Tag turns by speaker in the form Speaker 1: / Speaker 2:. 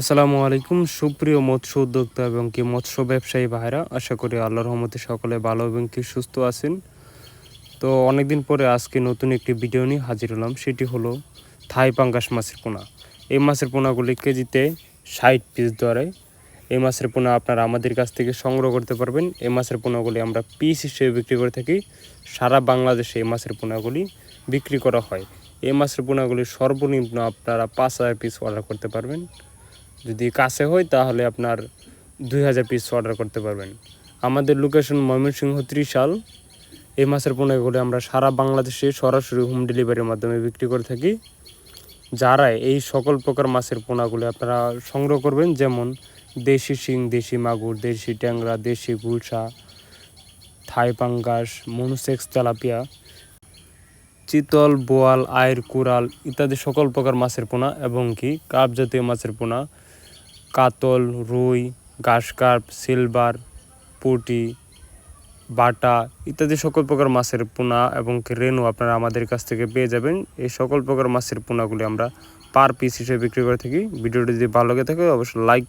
Speaker 1: আসসালামু আলাইকুম, সুপ্রিয় মৎস্য উদ্যোক্তা এবং কি মৎস্য ব্যবসায়ী ভাইরা, আশা করি আল্লাহর রহমতে সকলে ভালো এবং কি সুস্থ আছেন। তো অনেকদিন পরে আজকে নতুন একটি ভিডিও নিয়ে হাজির হলাম, সেটি হলো থাই পাঙ্গাস মাছের পোনা। এই মাছের পোনাগুলি কেজিতে ষাট পিস দরে। এই মাছের পোনা আপনারা আমাদের কাছ থেকে সংগ্রহ করতে পারবেন। এই মাছের পোনাগুলি আমরা পিস হিসেবে বিক্রি করে থাকি। সারা বাংলাদেশে এই মাছের পোনাগুলি বিক্রি করা হয়। এই মাছের পোনাগুলি সর্বনিম্ন আপনারা পাঁচ হাজার পিস অর্ডার করতে পারবেন। যদি কাছে হয় তাহলে আপনার দুই হাজার পিস অর্ডার করতে পারবেন। আমাদের লোকেশন ময়মনসিংহ ত্রিশাল। এই মাছের পোনাগুলি আমরা সারা বাংলাদেশে সরাসরি হোম ডেলিভারির মাধ্যমে বিক্রি করে থাকি। যারা এই সকল প্রকার মাছের পোনাগুলি আপনারা সংগ্রহ করবেন, যেমন দেশি শিং, দেশি মাগুর, দেশি ট্যাংরা, দেশি গুলশা, থাই পাঙ্গাস, মনুসেক্স তেলাপিয়া, চিতল, বোয়াল আয়ের কুরাল ইত্যাদি সকল প্রকার মাছের পোনা এবং কি কাপ জাতীয় মাছের পোনা কাতল, রুই, ঘাসকার্প, সিলভার, পুটি, বাটা ইত্যাদি সকল প্রকার মাছের পোনা এবং রেনু আপনারা আমাদের কাছ থেকে পেয়ে যাবেন। এই সকল প্রকার মাছের পোনাগুলি আমরা পার পিস হিসেবে বিক্রি করে থাকি। ভিডিওটি যদি ভালো লাগে থাকে, অবশ্যই লাইক